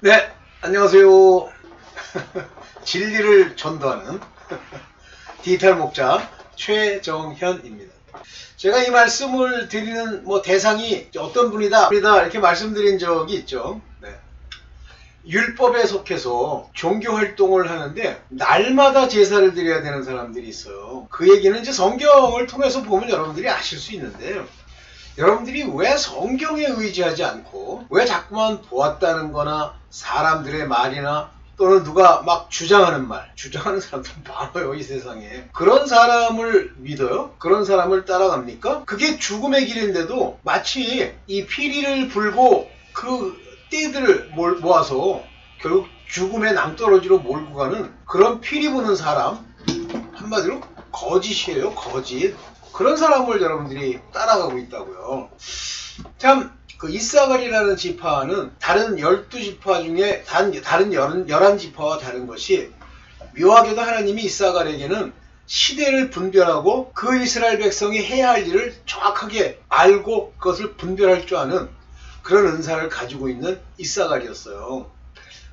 네, 안녕하세요. 진리를 전도하는 디지털 목자 최정현입니다. 제가 이 말씀을 드리는 뭐 대상이 어떤 분이다, 분이다 이렇게 말씀드린 적이 있죠. 네. 율법에 속해서 종교 활동을 하는데 날마다 제사를 드려야 되는 사람들이 있어요. 그 얘기는 이제 성경을 통해서 보면 여러분들이 아실 수 있는데 여러분들이 왜 성경에 의지하지 않고 왜 자꾸만 보았다는 거나 사람들의 말이나 또는 누가 막 주장하는 말, 주장하는 사람들 많아요, 이 세상에. 그런 사람을 믿어요? 그런 사람을 따라갑니까? 그게 죽음의 길인데도 마치 이 피리를 불고 그 띠들을 몰- 모아서 결국 죽음의 낭떠러지로 몰고 가는 그런 피리 부는 사람, 한마디로 거짓이에요, 거짓. 그런 사람을 여러분들이 따라가고 있다고요. 참, 그 이사갈이라는 지파는 다른 12지파 중에 단, 다른 11지파와 다른 것이 묘하게도 하나님이 이사갈에게는 시대를 분별하고 그 이스라엘 백성이 해야 할 일을 정확하게 알고 그것을 분별할 줄 아는 그런 은사를 가지고 있는 이사갈이었어요.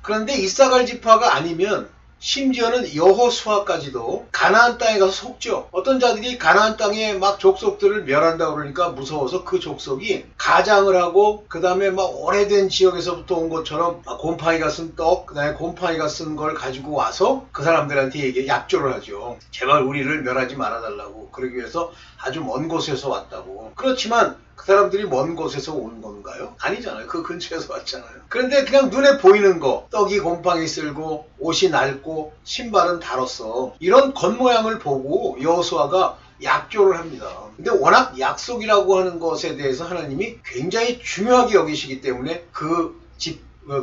그런데 이사갈 지파가 아니면 심지어는 여호수아까지도 가나안 땅에 가서 속죠. 어떤 자들이 가나안 땅에 막 족속들을 멸한다 그러니까 무서워서 그 족속이 가장을 하고 그 다음에 막 오래된 지역에서부터 온 것처럼 막 곰팡이가 쓴 떡, 그다음에 곰팡이가 쓴 걸 가지고 와서 그 사람들한테 얘기 약조를 하죠. 제발 우리를 멸하지 말아달라고 그러기 위해서 아주 먼 곳에서 왔다고. 그렇지만 그 사람들이 먼 곳에서 온 건가요? 아니잖아요. 그 근처에서 왔잖아요. 그런데 그냥 눈에 보이는 거, 떡이 곰팡이 쓸고, 옷이 낡고, 신발은 달았어. 이런 겉모양을 보고 여호수아가 약조를 합니다. 근데 워낙 약속이라고 하는 것에 대해서 하나님이 굉장히 중요하게 여기시기 때문에 그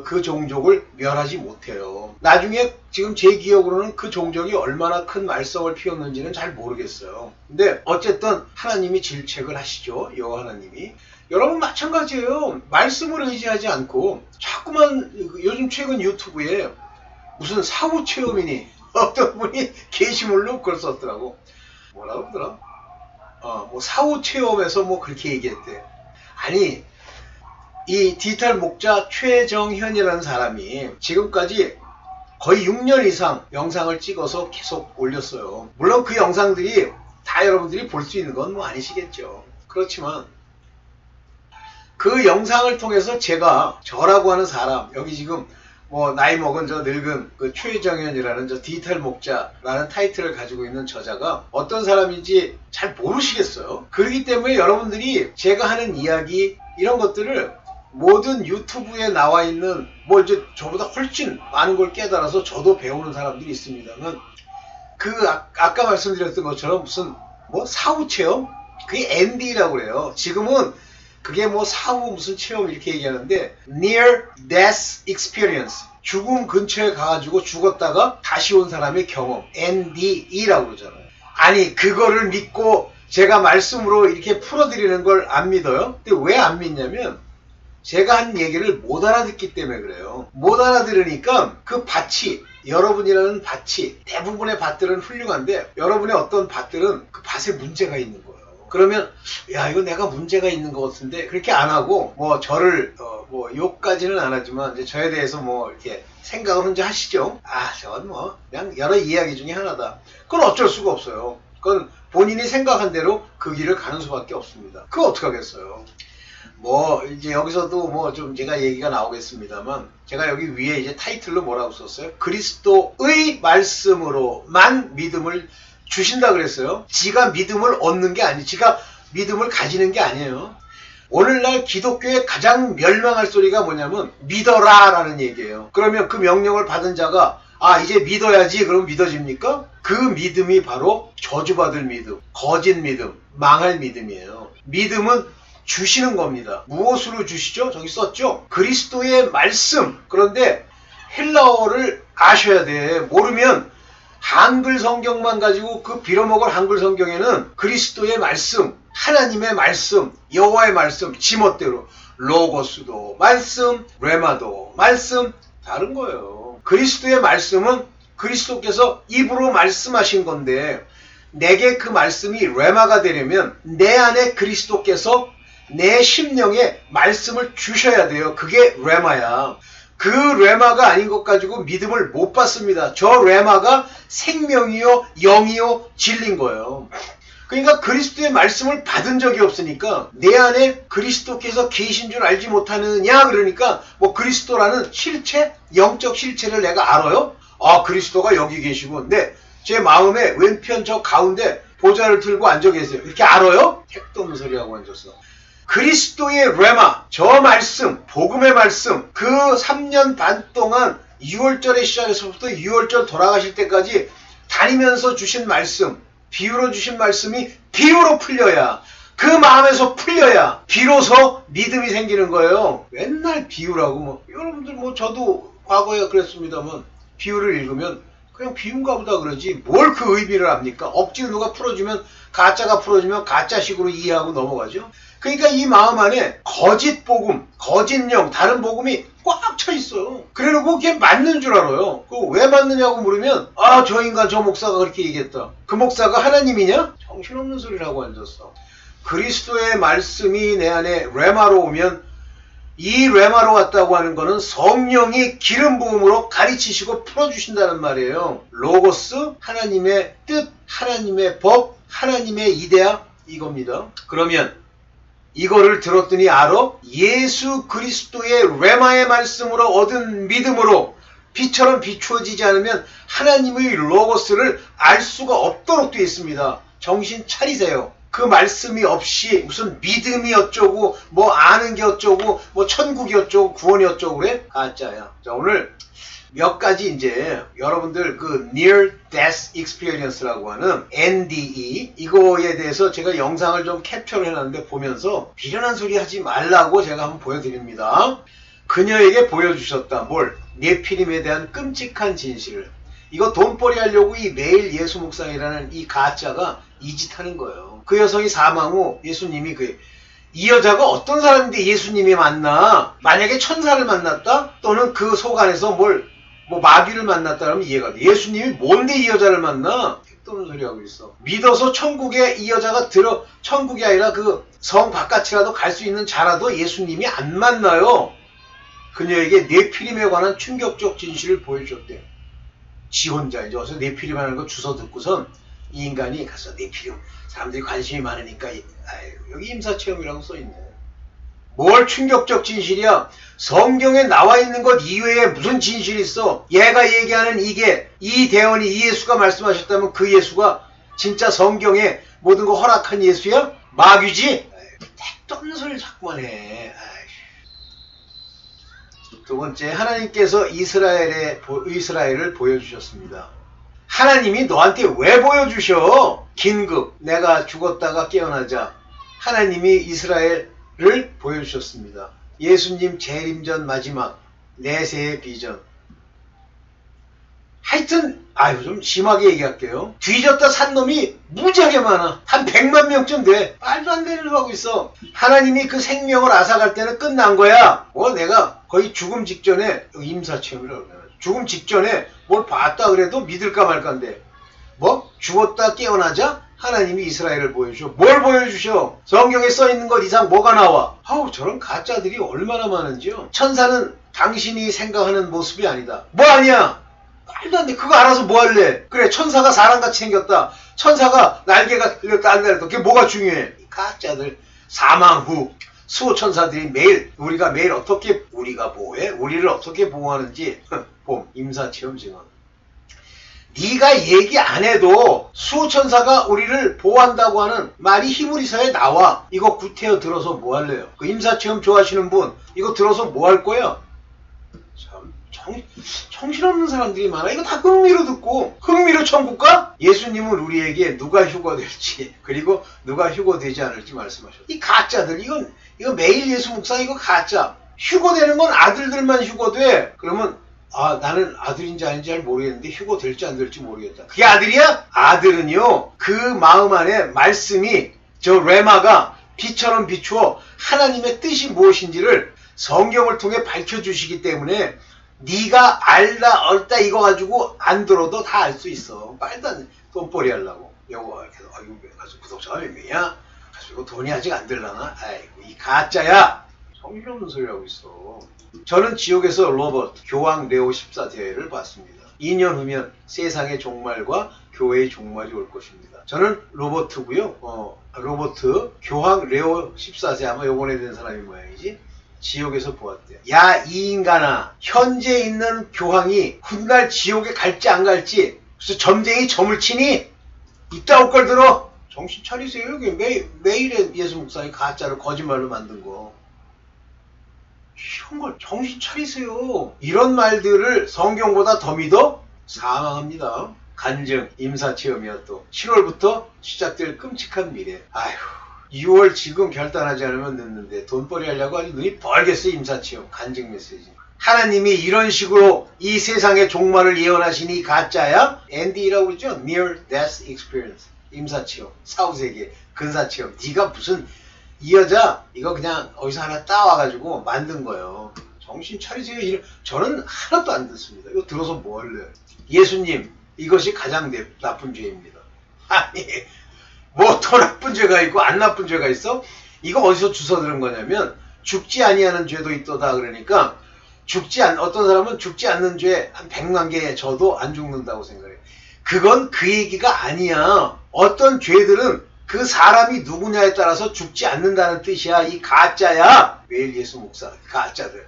그 종족을 멸하지 못해요. 나중에 지금 제 기억으로는 그 종족이 얼마나 큰 말썽을 피웠는지는 잘 모르겠어요. 근데 어쨌든 하나님이 질책을 하시죠. 여호와 하나님이. 여러분 마찬가지예요. 말씀을 의지하지 않고 자꾸만 요즘 최근 유튜브에 무슨 사후 체험이니 어떤 분이 게시물로 그걸 썼더라고. 뭐라 그러더라? 어, 뭐 사후 체험에서 뭐 그렇게 얘기했대. 아니 이 디지털 목자 최정현이라는 사람이 지금까지 거의 6년 이상 영상을 찍어서 계속 올렸어요. 물론 그 영상들이 다 여러분들이 볼 수 있는 건 뭐 아니시겠죠. 그렇지만 그 영상을 통해서 제가 저라고 하는 사람, 여기 지금 뭐 나이 먹은 저 늙은 그 최정현이라는 저 디지털 목자라는 타이틀을 가지고 있는 저자가 어떤 사람인지 잘 모르시겠어요. 그렇기 때문에 여러분들이 제가 하는 이야기 이런 것들을 모든 유튜브에 나와 있는 뭐 이제 저보다 훨씬 많은 걸 깨달아서 저도 배우는 사람들이 있습니다만 그 아, 아까 말씀드렸던 것처럼 무슨 뭐 사후 체험 그게 ND라고 그래요. 지금은 그게 뭐 사후 무슨 체험 이렇게 얘기하는데 near death experience 죽음 근처에 가가지고 죽었다가 다시 온 사람의 경험 NDE라고 그러잖아요. 아니 그거를 믿고 제가 말씀으로 이렇게 풀어드리는 걸 안 믿어요? 근데 왜 안 믿냐면 제가 한 얘기를 못 알아듣기 때문에 그래요. 못 알아들으니까 그 밭이 여러분이라는 밭이 대부분의 밭들은 훌륭한데 여러분의 어떤 밭들은 그 밭에 문제가 있는 거예요. 그러면 야 이거 내가 문제가 있는 것 같은데 그렇게 안 하고 뭐 저를 어, 뭐 욕까지는 안 하지만 이제 저에 대해서 뭐 이렇게 생각을 혼자 하시죠. 아 저건 뭐 그냥 여러 이야기 중에 하나다. 그건 어쩔 수가 없어요. 그건 본인이 생각한 대로 그 길을 가는 수밖에 없습니다. 그거 어떻게 하겠어요? 뭐 이제 여기서도 뭐 좀 제가 얘기가 나오겠습니다만 제가 여기 위에 이제 타이틀로 뭐라고 썼어요? 그리스도의 말씀으로만 믿음을 주신다 그랬어요. 지가 믿음을 얻는 게 아니, 지가 믿음을 가지는 게 아니에요. 오늘날 기독교의 가장 멸망할 소리가 뭐냐면 믿어라라는 얘기예요. 그러면 그 명령을 받은 자가 아 이제 믿어야지 그럼 믿어집니까? 그 믿음이 바로 저주받을 믿음, 거짓 믿음, 망할 믿음이에요. 믿음은 주시는 겁니다. 무엇으로 주시죠? 저기 썼죠? 그리스도의 말씀. 그런데 헬라어를 아셔야 돼. 모르면 한글 성경만 가지고 그 빌어먹을 한글 성경에는 그리스도의 말씀, 하나님의 말씀, 여호와의 말씀, 지멋대로 로고스도 말씀, 레마도 말씀 다른 거예요. 그리스도의 말씀은 그리스도께서 입으로 말씀하신 건데 내게 그 말씀이 레마가 되려면 내 안에 그리스도께서 내 심령에 말씀을 주셔야 돼요. 그게 레마야. 그 레마가 아닌 것 가지고 믿음을 못 받습니다. 저 레마가 생명이요, 영이요, 진리인 거예요. 그러니까 그리스도의 말씀을 받은 적이 없으니까 내 안에 그리스도께서 계신 줄 알지 못하느냐 그러니까 뭐 그리스도라는 실체, 영적 실체를 내가 알아요? 아 그리스도가 여기 계시고 근데 제 마음에 왼편 저 가운데 보좌를 들고 앉아 계세요. 이렇게 알아요? 택도 소리하고 앉았어. 그리스도의 레마, 저 말씀, 복음의 말씀, 그 3년 반 동안 6월절에 시작해서부터 6월절 돌아가실 때까지 다니면서 주신 말씀, 비유로 주신 말씀이 비유로 풀려야 그 마음에서 풀려야 비로소 믿음이 생기는 거예요. 맨날 비유라고 뭐 여러분들 뭐 저도 과거에 그랬습니다만 비유를 읽으면 그냥 비유인가 보다 그러지 뭘 그 의미를 압니까? 억지로 누가 풀어주면 가짜가 풀어주면 가짜식으로 이해하고 넘어가죠. 그러니까 이 마음 안에 거짓 복음, 거짓 영, 다른 복음이 꽉 차 있어요. 그래놓고 그게 맞는 줄 알아요. 그왜 맞느냐고 물으면 아 저 인간 저 목사가 그렇게 얘기했다. 그 목사가 하나님이냐? 정신없는 소리라고 앉았어. 그리스도의 말씀이 내 안에 레마로 오면 이 레마로 왔다고 하는 것은 성령이 기름 부음으로 가르치시고 풀어주신다는 말이에요. 로고스, 하나님의 뜻, 하나님의 법, 하나님의 이데아 이겁니다. 그러면 이거를 들었더니 알아? 예수 그리스도의 레마의 말씀으로 얻은 믿음으로 빛처럼 비추어지지 않으면 하나님의 로고스를 알 수가 없도록 되어 있습니다. 정신 차리세요. 그 말씀이 없이 무슨 믿음이 어쩌고 뭐 아는 게 어쩌고 뭐 천국이 어쩌고 구원이 어쩌고 그래? 가짜야. 자 오늘 몇 가지 이제 여러분들 그 Near Death Experience라고 하는 NDE 이거에 대해서 제가 영상을 좀 캡처를 해놨는데 보면서 비련한 소리 하지 말라고 제가 한번 보여드립니다. 그녀에게 보여주셨다. 뭘? 네피림에 대한 끔찍한 진실을. 이거 돈벌이 하려고 이 매일 예수 묵상이라는 이 가짜가 이 짓 하는 거예요. 그 여성이 사망 후 예수님이 그, 이 여자가 어떤 사람인데 예수님이 만나? 만약에 천사를 만났다? 또는 그 속 안에서 뭘, 뭐 마귀를 만났다 그러면 이해가 돼. 예수님이 뭔데 이 여자를 만나? 택도는 소리 하고 있어. 믿어서 천국에 이 여자가 들어, 천국이 아니라 그 성 바깥이라도 갈 수 있는 자라도 예수님이 안 만나요. 그녀에게 네피림에 관한 충격적 진실을 보여줬대요. 지 혼자 이제 어서 네피림 하는 거 주워 듣고선 이 인간이 가서 네피림 사람들이 관심이 많으니까 이- 아유, 여기 임사체험이라고 써있네. 뭘 충격적 진실이야? 성경에 나와 있는 것 이외에 무슨 진실이 있어? 얘가 얘기하는 이게 이 대원이 이 예수가 말씀하셨다면 그 예수가 진짜 성경에 모든 거 허락한 예수야? 마귀지? 없는 소리를 자꾸만 해. 두 번째, 하나님께서 이스라엘의, 보- 이스라엘을 보여주셨습니다. 하나님이 너한테 왜 보여주셔? 긴급, 내가 죽었다가 깨어나자. 하나님이 이스라엘을 보여주셨습니다. 예수님 재림전 마지막, 내세의 비전. 하여튼, 아유, 좀 심하게 얘기할게요. 뒤졌다 산 놈이 무지하게 많아. 한 100만 명쯤 돼. 말도 안 되는 거 하고 있어. 하나님이 그 생명을 앗아갈 때는 끝난 거야. 뭐 내가 거의 죽음 직전에, 임사체험이라고. 죽음 직전에 뭘 봤다 그래도 믿을까 말까인데. 뭐? 죽었다 깨어나자? 하나님이 이스라엘을 보여줘. 뭘 보여주셔? 성경에 써 있는 것 이상 뭐가 나와? 아우, 저런 가짜들이 얼마나 많은지요. 천사는 당신이 생각하는 모습이 아니다. 뭐 아니야? 말도 안 돼. 그거 알아서 뭐 할래? 그래, 천사가 사람같이 생겼다. 천사가 날개가 달렸다, 안 달렸다. 그게 뭐가 중요해? 이 가짜들. 사망 후. 수호천사들이 매일, 우리가 매일 어떻게, 우리가 뭐해? 우리를 어떻게 보호하는지, 봄, 임사체험 증언. 네가 얘기 안 해도 수호천사가 우리를 보호한다고 하는 말이 히브리서에 나와. 이거 구태여 들어서 뭐 할래요? 그 임사체험 좋아하시는 분, 이거 들어서 뭐 할 거야? 참, 정, 정신없는 사람들이 많아. 이거 다 흥미로 듣고, 흥미로 천국 가? 예수님은 우리에게 누가 휴거될지, 그리고 누가 휴거되지 않을지 말씀하셨어. 이 가짜들, 이건, 이거 매일 예수 묵상, 이거 가짜. 휴거 되는 건 아들들만 휴거 돼. 그러면, 아, 나는 아들인지 아닌지 잘 모르겠는데, 휴거 될지 안 될지 모르겠다. 그게 아들이야? 아들은요, 그 마음 안에 말씀이, 저 레마가 빛처럼 비추어 하나님의 뜻이 무엇인지를 성경을 통해 밝혀주시기 때문에 네가 알다 얼다 이거 가지고 안 들어도 다 알 수 있어. 돼. 돈벌이 하려고. 여보, 이렇게, 아이고, 가서 구독자가 몇 명이야? 이거 돈이 아직 안 들라나? 아이고, 이 가짜야! 정신 없는 소리 하고 있어. 저는 지옥에서 로버트 교황 레오 14세를 봤습니다. 2년 후면 세상의 종말과 교회의 종말이 올 것입니다. 저는 로버트고요. 어, 로버트 교황 레오 14세 아마 요번에 된 사람이 모양이지. 지옥에서 보았대. 야, 이 인간아. 현재 있는 교황이 훗날 지옥에 갈지 안 갈지 무슨 점쟁이 점을 치니? 이따 올 걸 들어. 정신 차리세요. 이게 매, 매일의 예수 목사님 가짜로 거짓말로 만든 거. 이런 걸 정신 차리세요. 이런 말들을 성경보다 더 믿어? 사망합니다. 간증, 임사체험이야 또. 7월부터 시작될 끔찍한 미래. 아휴. 6월 지금 결단하지 않으면 늦는데 돈벌이 하려고 아주 눈이 벌겠어 임사체험 간증 메시지 하나님이 이런 식으로 이 세상의 종말을 예언하시니 가짜야? ND라고 그러죠? Near Death Experience 임사체험 사후세계 근사체험 네가 무슨 이 여자 이거 그냥 어디서 하나 따와가지고 만든 거예요 정신 차리세요 이런- 저는 하나도 안 듣습니다 이거 들어서 뭐 할래요 예수님 이것이 가장 내- 나쁜 죄입니다 아니 뭐 더 나쁜 죄가 있고 안 나쁜 죄가 있어? 이거 어디서 주워 들은 거냐면 죽지 아니하는 죄도 있도다 그러니까 죽지 않 어떤 사람은 죽지 않는 죄 한 100만 개 져도 안 죽는다고 생각해. 그건 그 얘기가 아니야. 어떤 죄들은 그 사람이 누구냐에 따라서 죽지 않는다는 뜻이야. 이 가짜야. 매일 예수 목사 가짜들.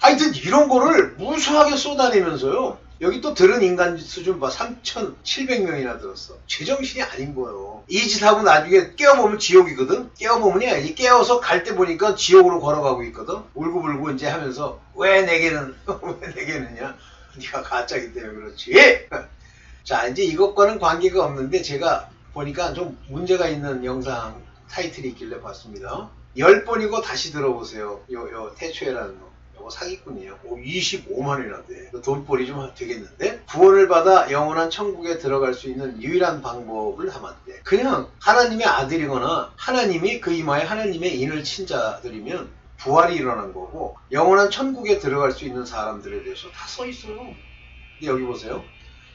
하여튼 이런 거를 무수하게 쏟아내면서요. 여기 또 들은 인간 수준 봐. 3,700명이나 들었어. 제정신이 아닌 거예요. 이 짓 하고 나중에 깨어보면 지옥이거든? 깨어보면이 아니지. 깨어서 갈 때 보니까 지옥으로 걸어가고 있거든? 울고불고 이제 하면서 왜 내게는, 왜 내게는냐? 네가 가짜기 때문에 그렇지. 자, 이제 이것과는 관계가 없는데 제가 보니까 좀 문제가 있는 영상 타이틀이 있길래 봤습니다. 10번이고 다시 들어보세요. 요, 요, 태초에라는 거. 요거 사기꾼이에요. 오, 25만이나 돼. 돈벌이 좀 되겠는데? 구원을 받아 영원한 천국에 들어갈 수 있는 유일한 방법을 담았대. 그냥 하나님의 아들이거나 하나님이 그 이마에 하나님의 인을 친 자들이면 부활이 일어난 거고 영원한 천국에 들어갈 수 있는 사람들에 대해서 다 써 있어요. 근데 여기 보세요.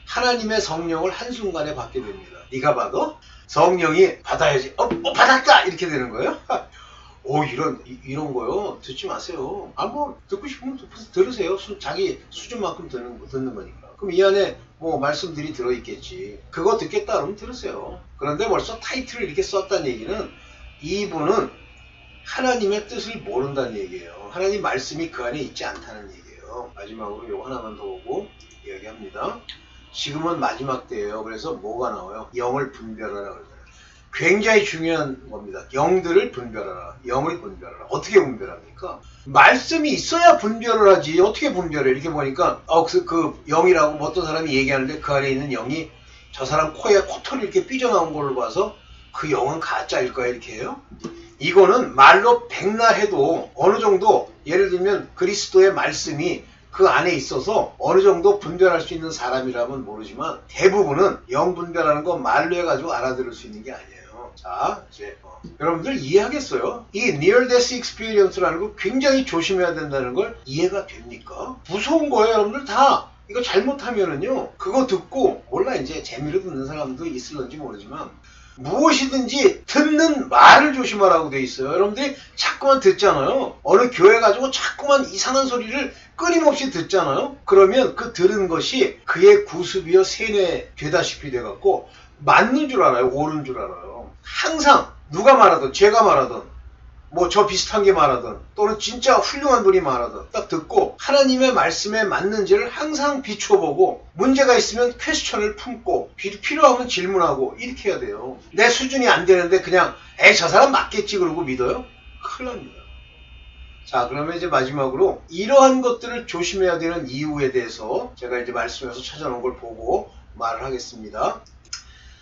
하나님의 성령을 한순간에 받게 됩니다. 네가 받아? 성령이 받아야지. 어, 어, 받았다! 이렇게 되는 거예요? 오 이런 이, 런 거요 듣지 마세요. 아 뭐 듣고 싶으면 듣- 들으세요. 수- 자기 수준만큼 듣는 거- 듣는 거니까. 그럼 이 안에 뭐 말씀들이 들어 있겠지. 그거 듣겠다 그러면 들으세요. 그런데 벌써 타이틀을 이렇게 썼다는 얘기는 이분은 하나님의 뜻을 모른다는 얘기예요. 하나님 말씀이 그 안에 있지 않다는 얘기예요. 마지막으로 요거 하나만 더 보고 이야기합니다. 지금은 마지막 때예요. 그래서 뭐가 나와요? 영을 분별하라 그러잖아요. 굉장히 중요한 겁니다. 영들을 분별하라. 영을 분별하라. 어떻게 분별합니까? 말씀이 있어야 분별을 하지. 어떻게 분별해? 이렇게 보니까 어, 그, 그 영이라고 뭐 어떤 사람이 얘기하는데 그 안에 있는 영이 저 사람 코에 코털이 이렇게 삐져나온 걸로 봐서 그 영은 가짜일 거야 이렇게 해요? 이거는 말로 백날 해도 어느 정도 예를 들면 그리스도의 말씀이 그 안에 있어서 어느 정도 분별할 수 있는 사람이라면 모르지만 대부분은 영 분별하는 거 말로 해가지고 알아들을 수 있는 게 아니에요. 자, 이제 어, 여러분들 이해하겠어요? 이 Near Death Experience라는 거 굉장히 조심해야 된다는 걸 이해가 됩니까? 무서운 거예요, 여러분들 다. 이거 잘못하면은요, 그거 듣고 몰라 이제 재미로 듣는 사람도 있을런지 모르지만 무엇이든지 듣는 말을 조심하라고 돼 있어요. 여러분들이 자꾸만 듣잖아요. 어느 교회 가지고 자꾸만 이상한 소리를 끊임없이 듣잖아요. 그러면 그 들은 것이 그의 구습이여 세뇌되다시피 돼갖고 맞는 줄 알아요. 옳은 줄 알아요. 항상 누가 말하든 제가 말하든 뭐 저 비슷한 게 말하든 또는 진짜 훌륭한 분이 말하든 딱 듣고 하나님의 말씀에 맞는지를 항상 비춰보고 문제가 있으면 퀘스천을 품고 비- 필요하면 질문하고 이렇게 해야 돼요. 내 수준이 안 되는데 그냥 에이 저 사람 맞겠지 그러고 믿어요? 큰일 납니다. 자 그러면 이제 마지막으로 이러한 것들을 조심해야 되는 이유에 대해서 제가 이제 말씀에서 찾아놓은 걸 보고 말을 하겠습니다.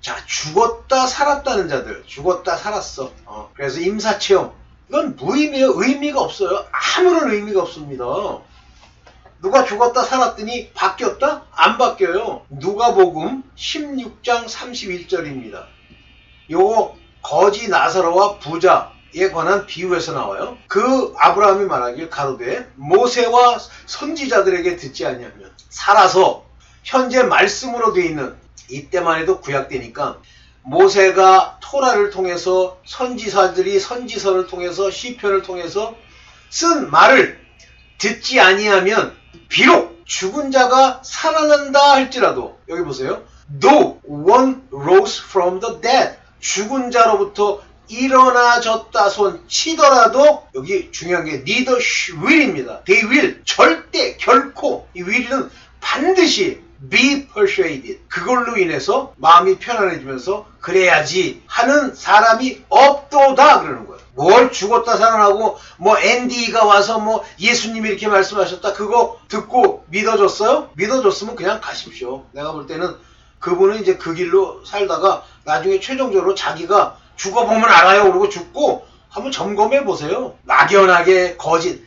자, 죽었다 살았다는 자들, 죽었다 살았어. 어, 그래서 임사체험. 이건 무의미해요. 의미가 없어요. 아무런 의미가 없습니다. 누가 죽었다 살았더니 바뀌었다? 안 바뀌어요. 누가복음 16장 31절입니다. 요거 거지 나사로와 부자 에 관한 비유에서 나와요. 그 아브라함이 말하길 가로되 모세와 선지자들에게 듣지 아니하면 살아서 현재 말씀으로 돼 있는 이때만 해도 구약되니까 모세가 토라를 통해서 선지사들이 선지서를 통해서 시편을 통해서 쓴 말을 듣지 아니하면 비록 죽은 자가 살아난다 할지라도 여기 보세요. Though one rose from the dead 죽은 자로부터 일어나졌다 손 치더라도 여기 중요한 게 will입니다. They will 절대 결코 이 will은 반드시 be persuaded 그걸로 인해서 마음이 편안해지면서 그래야지 하는 사람이 없도다 그러는 거예요. 뭘 죽었다 살아나고 뭐 앤디가 와서 뭐 예수님이 이렇게 말씀하셨다 그거 듣고 믿어줬어요? 믿어줬으면 그냥 가십시오. 내가 볼 때는 그분은 이제 그 길로 살다가 나중에 최종적으로 자기가 죽어보면 알아요 그러고 죽고 한번 점검해 보세요. 막연하게 거짓.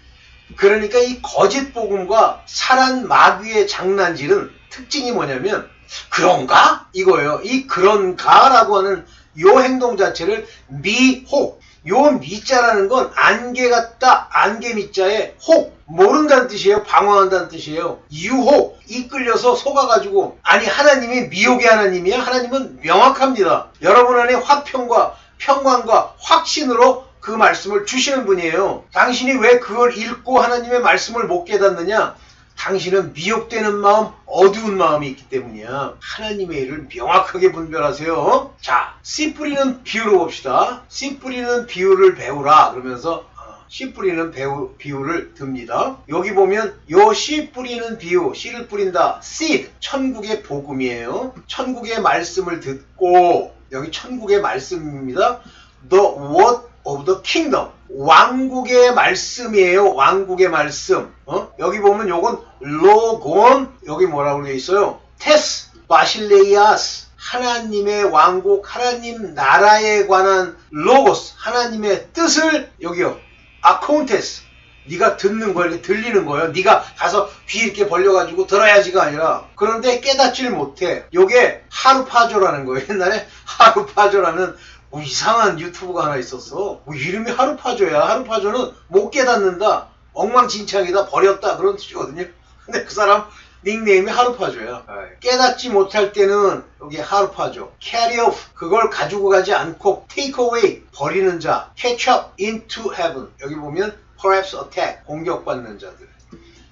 그러니까 이 거짓 복음과 살한 마귀의 장난질은 특징이 뭐냐면 그런가 이거예요. 이 그런가라고 하는 요 행동 자체를 미혹. 요 미자라는 건 안개 같다 안개 미자에 혹 모른다는 뜻이에요. 방황한다는 뜻이에요. 유혹 이끌려서 속아가지고 아니 하나님이 미혹의 하나님이야. 하나님은 명확합니다. 여러분 안에 화평과 평강과 확신으로 그 말씀을 주시는 분이에요. 당신이 왜 그걸 읽고 하나님의 말씀을 못 깨닫느냐? 당신은 미혹되는 마음, 어두운 마음이 있기 때문이야. 하나님의 일을 명확하게 분별하세요. 자, 씨 뿌리는 비유로 봅시다. 씨 뿌리는 비유를 배우라. 그러면서 어, 씨 뿌리는 배우, 비유를 듭니다. 여기 보면 요 씨 뿌리는 비유, 씨를 뿌린다. seed, 천국의 복음이에요. 천국의 말씀을 듣고 여기 천국의 말씀입니다. The word of the kingdom. 왕국의 말씀이에요. 왕국의 말씀. 어? 여기 보면 요건 로곤 여기 뭐라고 되어 있어요? 테스 바실레이아스 하나님의 왕국 하나님 나라에 관한 로고스 하나님의 뜻을 여기요. 아콘테스 네가 듣는 거 이렇게 들리는 거예요. 네가 가서 귀 이렇게 벌려가지고 들어야지가 아니라 그런데 깨닫질 못해. 요게 하루파조라는 거예요. 옛날에 하루파조라는 뭐 이상한 유튜브가 하나 있었어. 뭐 이름이 하루파조야. 하루파조는 못 깨닫는다. 엉망진창이다. 버렸다. 그런 뜻이거든요. 근데 그 사람 닉네임이 하루파조야. 깨닫지 못할 때는 여기 하루파조. carry off. 그걸 가지고 가지 않고 take away. 버리는 자. catch up into heaven. 여기 보면 perhaps attack. 공격받는 자들.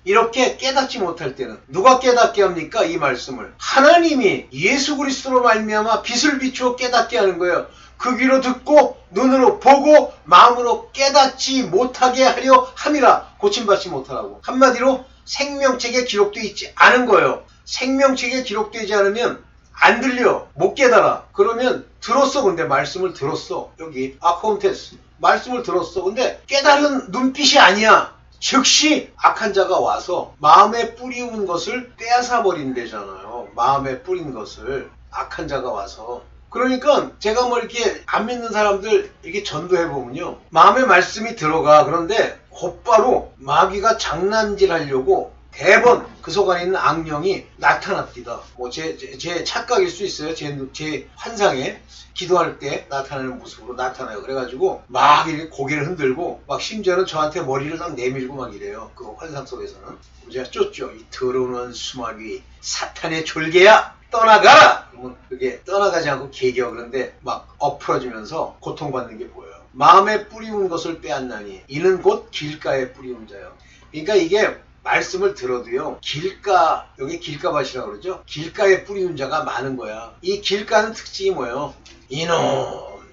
이렇게 깨닫지 못할 때는 누가 깨닫게 합니까? 이 말씀을 하나님이 예수 그리스도로 말미암아 빛을 비추어 깨닫게 하는 거예요. 그 귀로 듣고 눈으로 보고 마음으로 깨닫지 못하게 하려 함이라 고침받지 못하라고. 한마디로 생명책에 기록되어 있지 않은 거예요. 생명책에 기록되지 않으면 안 들려. 못 깨달아. 그러면 들었어. 근데 말씀을 들었어. 여기 아콘테스 말씀을 들었어. 근데 깨달은 눈빛이 아니야. 즉시 악한 자가 와서 마음에 뿌리운 것을 빼앗아 버린대잖아요. 마음에 뿌린 것을. 악한 자가 와서 그러니까 제가 뭐 이렇게 안 믿는 사람들 이렇게 전도해 보면요. 마음의 말씀이 들어가. 그런데 곧바로 마귀가 장난질 하려고 대번 그 속 안에 있는 악령이 나타납니다. 뭐 제 제 착각일 수 있어요. 제, 제 환상에 기도할 때 나타나는 모습으로 나타나요. 그래가지고 막 이렇게 고개를 흔들고 막 심지어는 저한테 머리를 막 내밀고 막 이래요. 그 환상 속에서는 제가 쫓죠. 이 더러운 수마귀 사탄의 졸개야 떠나가라. 그게 떠나가지 않고 개겨 그런데 막 엎어지면서 고통받는 게 보여요. 마음에 뿌리운 것을 빼앗나니 이는 곧 길가에 뿌리운 자요. 그러니까 이게 말씀을 들어도요 길가 여기 길가밭이라고 그러죠 길가에 뿌리운 자가 많은 거야 이 길가는 특징이 뭐예요 이놈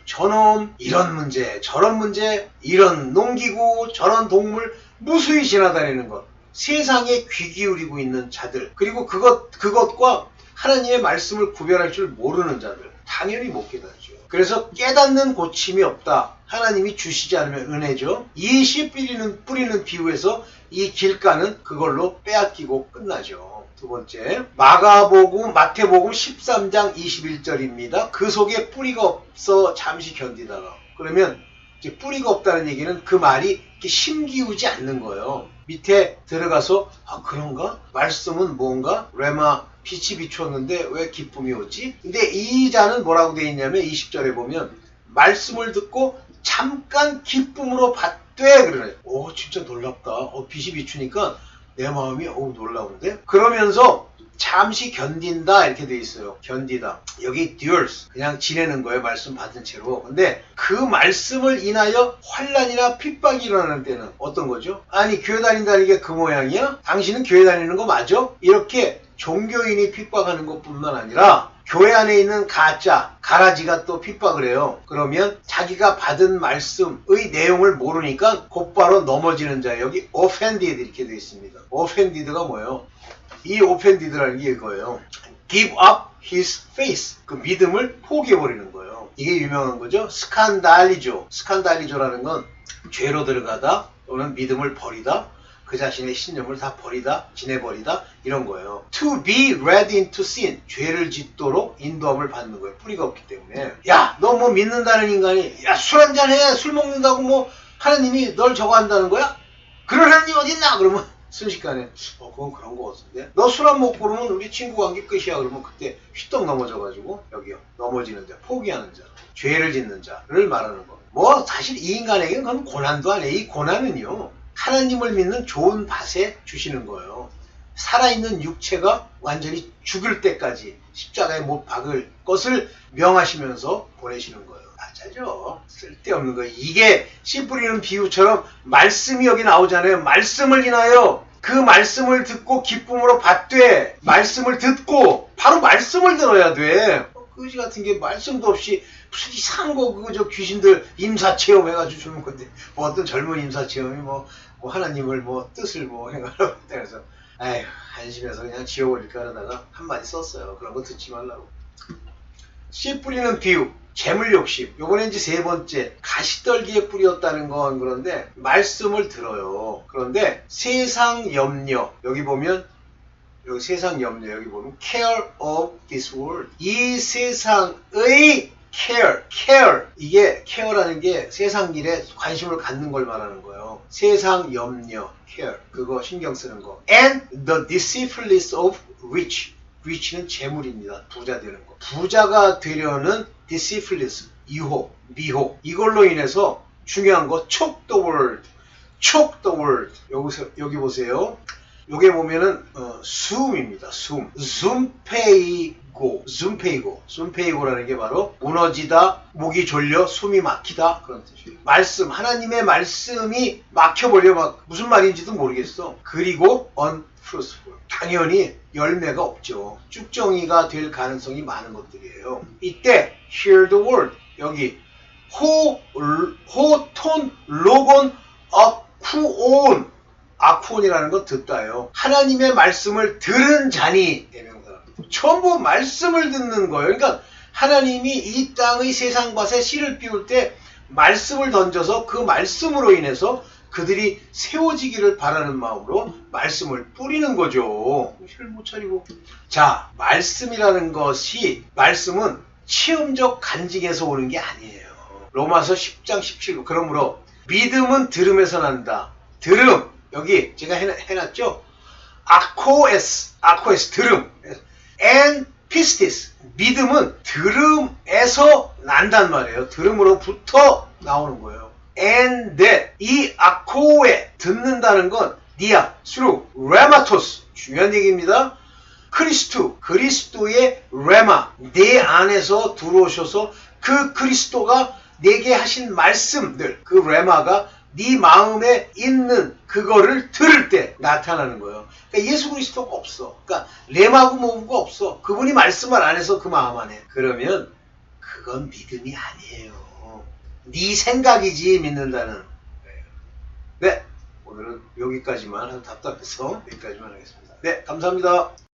저놈 이런 문제 저런 문제 이런 농기구 저런 동물 무수히 지나다니는 것 세상에 귀 기울이고 있는 자들 그리고 그것 그것과 하나님의 말씀을 구별할 줄 모르는 자들 당연히 못 깨닫죠. 그래서 깨닫는 고침이 없다. 하나님이 주시지 않으면 은혜죠. 이씨 뿌리는 뿌리는 비유에서 이 길가는 그걸로 빼앗기고 끝나죠. 두 번째 마가복음 마태복음 13장 21절입니다. 그 속에 뿌리가 없어 잠시 견디다가 그러면 뿌리가 없다는 얘기는 그 말이 심기우지 않는 거예요. 밑에 들어가서 아 그런가? 말씀은 뭔가? 레마 빛이 비추었는데 왜 기쁨이 오지? 근데 이 자는 뭐라고 되어 있냐면 20절에 보면 말씀을 듣고 잠깐 기쁨으로 받되 그러네. 오 진짜 놀랍다. 어, 빛이 비추니까 내 마음이 오 놀라운데? 그러면서 잠시 견딘다 이렇게 돼 있어요. 견디다. 여기 endures 그냥 지내는 거예요. 말씀 받은 채로. 근데 그 말씀을 인하여 환란이나 핍박이 일어나는 때는 어떤 거죠? 아니 교회 다닌다는 게 그 모양이야? 당신은 교회 다니는 거 맞아? 이렇게 종교인이 핍박하는 것뿐만 아니라 교회 안에 있는 가짜, 가라지가 또 핍박을 해요. 그러면 자기가 받은 말씀의 내용을 모르니까 곧바로 넘어지는 자. 여기 offended 이렇게 되어 있습니다. offended가 뭐예요? 이 offended라는 게 이거예요. give up his faith. 그 믿음을 포기해버리는 거예요. 이게 유명한 거죠. 스칸달리조. 스칸달리조라는 건 죄로 들어가다 또는 믿음을 버리다 그 자신의 신념을 다 버리다, 지내버리다 이런 거예요. To be led into sin, 죄를 짓도록 인도함을 받는 거예요. 뿌리가 없기 때문에. 야, 너 뭐 믿는다는 인간이 야 술 한잔 해, 술 먹는다고 뭐 하나님이 널 저거 한다는 거야? 그런 하나님 어딨나? 그러면 순식간에 어 그건 그런 거 같은데 너 술 안 먹고 그러면 우리 친구 관계 끝이야 그러면 그때 휘떡 넘어져가지고 여기요 넘어지는 자 포기하는 자 죄를 짓는 자를 말하는 거. 뭐 사실 이 인간에게는 그건 고난도 아니에요. 이 고난은요. 하나님을 믿는 좋은 밭에 주시는 거예요. 살아있는 육체가 완전히 죽을 때까지 십자가에 못 박을 것을 명하시면서 보내시는 거예요. 맞아죠. 쓸데없는 거예요. 이게 씨 뿌리는 비유처럼 말씀이 여기 나오잖아요. 말씀을 인하여 그 말씀을 듣고 기쁨으로 받되 말씀을 듣고 바로 말씀을 들어야 돼. 그지 같은 게 말씀도 없이 무슨 이상한 거 그거 저 귀신들 임사 체험 해가지고 주는 건데 뭐 어떤 젊은 임사 체험이 뭐, 뭐 하나님을 뭐 뜻을 뭐 해가지고 그래서 아휴 한심해서 그냥 지워버릴까 하다가 한마디 썼어요 그런 거 듣지 말라고 씨 뿌리는 비유 재물 욕심. 요번에 이제 세 번째 가시떨기에 뿌렸다는 건 그런데 말씀을 들어요. 그런데 세상 염려. 여기 보면 여기 세상 염려 여기 보면 care of this world. 이 세상의 care, care. 이게 care라는 게 세상 일에 관심을 갖는 걸 말하는 거예요. 세상 염려, care. 그거 신경 쓰는 거. And the deceitfulness of rich, rich는 재물입니다. 부자 되는 거. 부자가 되려는 deceitfulness, 유혹, 미혹 이걸로 인해서 중요한 거 the word 여기서 여기 보세요. 요게 보면은 어, 숨입니다. 숨. 숨페이고, 숨페이고, 숨페이고라는 게 바로 무너지다, 목이 졸려, 숨이 막히다 그런 뜻이에요. 말씀, 하나님의 말씀이 막혀버려 막 무슨 말인지도 모르겠어. 그리고 unfruitful. 당연히 열매가 없죠. 쭉정이가 될 가능성이 많은 것들이에요. 이때 hear the word 여기 호, 호톤, 로곤, 어쿠온 아쿠온이라는 건 듣다예요. 하나님의 말씀을 들은 자니 대명사. 전부 말씀을 듣는 거예요. 그러니까 하나님이 이 땅의 세상밭에 씨를 피울 때 말씀을 던져서 그 말씀으로 인해서 그들이 세워지기를 바라는 마음으로 말씀을 뿌리는 거죠. 실을 못 차리고. 자, 말씀이라는 것이 말씀은 체험적 간직에서 오는 게 아니에요. 로마서 10장 17절. 그러므로 믿음은 들음에서 난다. 들음 여기 제가 해놨, 해놨죠? 아코에스, 아코에스, 들음. and pistis, 믿음은 들음에서 난단 말이에요. 들음으로부터 나오는 거예요. And that, 이 아코에 듣는다는 건 니아, through, 레마토스, 중요한 얘기입니다. 크리스투, 그리스도의 레마, 내 안에서 들어오셔서 그 그리스도가 내게 하신 말씀들, 그 레마가 네 마음에 있는 그거를 들을 때 나타나는 거예요. 그러니까 예수 그리스도가 없어. 그러니까 레마고 뭐고 없어. 그분이 말씀을 안 해서 그 마음 안에. 그러면 그건 믿음이 아니에요. 네 생각이지 믿는다는. 거예요. 네, 오늘은 여기까지만 한 답답해서 여기까지만 하겠습니다. 네, 감사합니다.